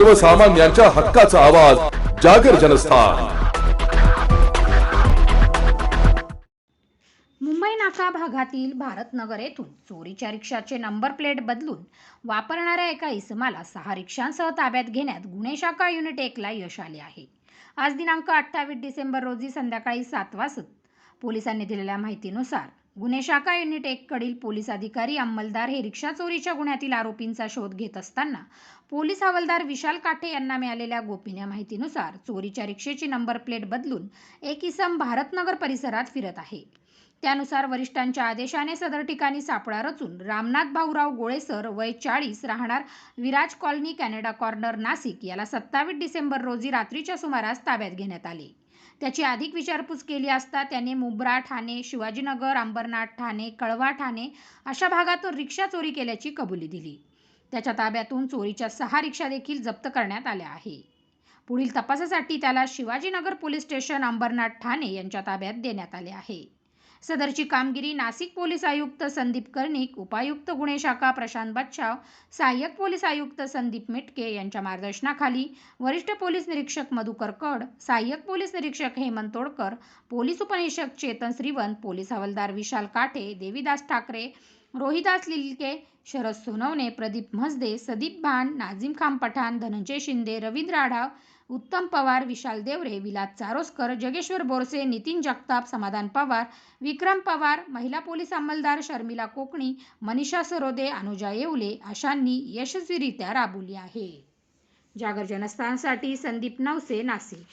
सर्वसामान्यांच्या हक्काचा आवाज जागर जनस्थान. मुंबई नाका भागातील भारतनगर येथून चोरीच्या रिक्षाचे नंबर प्लेट बदलून वापरणाऱ्या एका इसमाला सहा रिक्षांसह ताब्यात घेण्यात गुन्हे शाखा युनिट एकला यश आले आहे. आज दिनांक अठ्ठावीस डिसेंबर रोजी संध्याकाळी सात वाजता पोलिसांनी दिलेल्या माहितीनुसार गुन्हे शाखा युनिट एककडील पोलीस अधिकारी अंमलदार हे रिक्षा चोरीच्या गुन्ह्यातील आरोपींचा शोध घेत असताना पोलीस हवालदार विशाल काठे यांना मिळालेल्या गोपनीय माहितीनुसार चोरीच्या रिक्षेची नंबर प्लेट बदलून एक इसम भारतनगर परिसरात फिरत आहे. त्यानुसार वरिष्ठांच्या आदेशाने सदर ठिकाणी सापळा रचून रामनाथ भाऊराव गोळेसर वय चाळीस राहणार Viraj colony Canada corner Nashik याला सत्तावीस डिसेंबर रोजी रात्रीच्या सुमारास ताब्यात घेण्यात आले. त्याची अधिक विचारपूस केली असता त्याने मुब्रा ठाणे शिवाजीनगर अंबरनाथ ठाणे कळवा ठाणे अशा भागातून रिक्षा चोरी केल्याची कबुली दिली. त्याच्या ताब्यातून चोरीच्या सहा रिक्षा देखील जप्त करण्यात आल्या आहे. पुढील तपासासाठी त्याला शिवाजीनगर पोलीस स्टेशन अंबरनाथ ठाणे यांच्या ताब्यात देण्यात आले आहे. सदरची कामगिरी नाशिक पोलीस आयुक्त संदीप कर्णिक उपायुक्त गुन्हे शाखा प्रशांत बच्छाव सहाय्यक पोलीस आयुक्त संदीप मिटके यांच्या मार्गदर्शनाखाली वरिष्ठ पोलीस निरीक्षक मधुकर कड सहाय्यक पोलीस निरीक्षक हेमंत तोडकर पोलीस उपनिरीक्षक चेतन श्रीवंत पोलीस हवालदार विशाल काठे देवीदास ठाकरे रोहिदास लिलके शरद सोनवणे प्रदीप म्हसदे सदीप भान नाझीम खान पठाण धनंजय शिंदे रवींद्र आढाव उत्तम पवार विशाल देवरे विलास चारोस्कर जगेश्वर बोरसे नितीन जगताप समाधान पवार विक्रम पवार महिला पोलीस अंमलदार शर्मिला कोकणी मनीषा सरोदे अनुजा येवले अशांनी यशस्वीरित्या राबवली आहे. जागर जनस्थानसाठी संदीप नवसे नाशिक.